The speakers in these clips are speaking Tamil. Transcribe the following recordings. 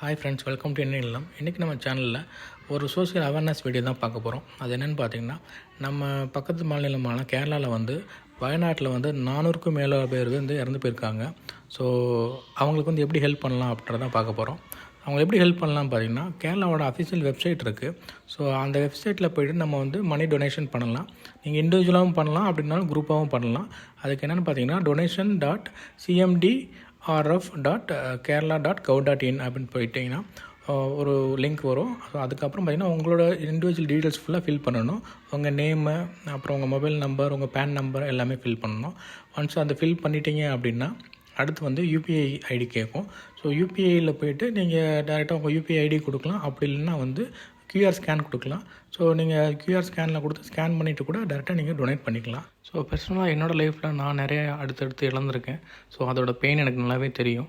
ஹாய் ஃப்ரெண்ட்ஸ் வெல்கம் டு என்ன இல்லம் இன்றைக்கி நம்ம சேனலில் ஒரு சோசியல் அவேர்னஸ் வீடியோ தான் பார்க்க போகிறோம் அது என்னென்னு பார்த்தீங்கன்னா நம்ம பக்கத்து மாநிலமான கேரளாவில் வந்து வயநாட்டில் வந்து நானூறுக்கும் மேலே பேர் வந்து இறந்து போயிருக்காங்க. ஸோ அவங்களுக்கு வந்து எப்படி ஹெல்ப் பண்ணலாம் அப்படின்றதான் பார்க்க போகிறோம் அவங்க எப்படி ஹெல்ப் பண்ணலாம் பார்த்தீங்கன்னா கேரளாவோட அஃபிஷியல் வெப்சைட் இருக்குது ஸோ அந்த வெப்சைட்டில் போய்ட்டு நம்ம வந்து மணி டொனேஷன் பண்ணலாம். நீங்கள் இண்டிவிஜுவலாகவும் பண்ணலாம் அப்படின்னாலும் குரூப்பாகவும் பண்ணலாம். அதுக்கு என்னென்னு பார்த்தீங்கன்னா donation dot CMD RF dot Kerala dot gov dot in அப்படின்னு போயிட்டீங்கன்னா uh, ஒரு லிங்க் வரும். ஸோ அதுக்கப்புறம் பார்த்தீங்கன்னா உங்களோட இண்டிவிஜுவல் டீட்டெயில்ஸ் ஃபுல்லாக ஃபில் பண்ணணும். உங்கள் நேமு அப்புறம் உங்கள் மொபைல் நம்பர் உங்கள் பேன் நம்பர் எல்லாமே ஃபில் பண்ணணும். ஒன்ஸ் அதை ஃபில் பண்ணிட்டீங்க அப்படின்னா அடுத்து வந்து யூபிஐ ஐடி கேட்கும். ஸோ யூபிஐயில் போயிட்டு நீங்கள் டேரெக்டாக உங்கள் யூபிஐ ஐடி கொடுக்கலாம். அப்படி இல்லைன்னா வந்து கியூஆர் ஸ்கேன் கொடுக்கலாம். ஸோ நீங்கள் கியூஆர் ஸ்கேனில் கொடுத்து ஸ்கேன் பண்ணிவிட்டு கூட டேரெக்டாக நீங்கள் டொனேட் பண்ணிக்கலாம். ஸோ பர்சனலாக என்னோடய லைஃப்பில் நான் நிறைய அடுத்தடுத்து இழந்திருக்கேன். ஸோ அதோட பெயின் எனக்கு நல்லாவே தெரியும்.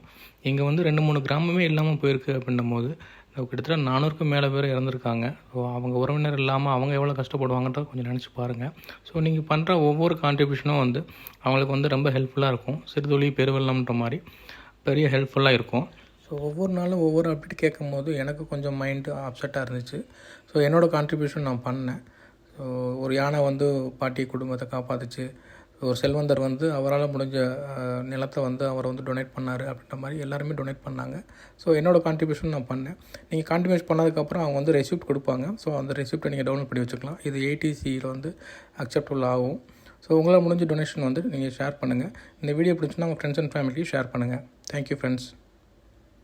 இங்கே வந்து ரெண்டு மூணு கிராமமே இல்லாமல் போயிருக்கு அப்படின்னும் போது கிட்டத்தட்ட நானூறுக்கும் மேலே பேர் இறந்துருக்காங்க. ஸோ அவங்க உறவினர் இல்லாமல் அவங்க எவ்வளோ கஷ்டப்படுவாங்கன்றத கொஞ்சம் நினச்சி பாருங்கள் ஸோ நீங்கள் பண்ணுற ஒவ்வொரு கான்ட்ரிபியூஷனும் வந்து அவங்களுக்கு வந்து ரொம்ப ஹெல்ப்ஃபுல்லாக இருக்கும். சிறுதொழி பெருவெள்ளம்ன்ற மாதிரி பெரிய ஹெல்ப்ஃபுல்லாக இருக்கும். ஸோ ஒவ்வொரு நாளும் ஒவ்வொரு அப்டேட் கேட்கும் போது எனக்கு கொஞ்சம் மைண்டு அப்செட்டாக இருந்துச்சு. ஸோ என்னோடய கான்ட்ரிபியூஷன் நான் பண்ணேன். ஸோ ஒரு யானை வந்து பாட்டி குடும்பத்தை காப்பாற்றுச்சு ஒரு செல்வந்தர் வந்து அவரால் முடிஞ்ச நிலத்தை வந்து அவர் வந்து டொனேட் பண்ணார் அப்படின்ற மாதிரி எல்லாருமே டொனேட் பண்ணாங்க. ஸோ என்னோடய கான்ட்ரிபியூஷன் நான் பண்ணேன். நீங்கள் கான்ட்ரிபியூஷன் பண்ணதுக்கப்புறம் அவங்க வந்து ரெசிப்ட் கொடுப்பாங்க. ஸோ அந்த ரெசிப்ட்டை நீங்கள் டவுன்லோட் பண்ணி வச்சுக்கலாம். இது ஏடிசியில் வந்து அக்செப்டபுள் ஆகும். ஸோ உங்களால் முடிஞ்ச டொனேஷன் வந்து நீங்கள் ஷேர் பண்ணுங்கள் இந்த வீடியோ பிடிச்சுன்னா உங்கள் ஃப்ரெண்ட்ஸ் அண்ட் ஃபேமிலிக்கு ஷேர் பண்ணுங்கள் தேங்க்யூ ஃப்ரெண்ட்ஸ்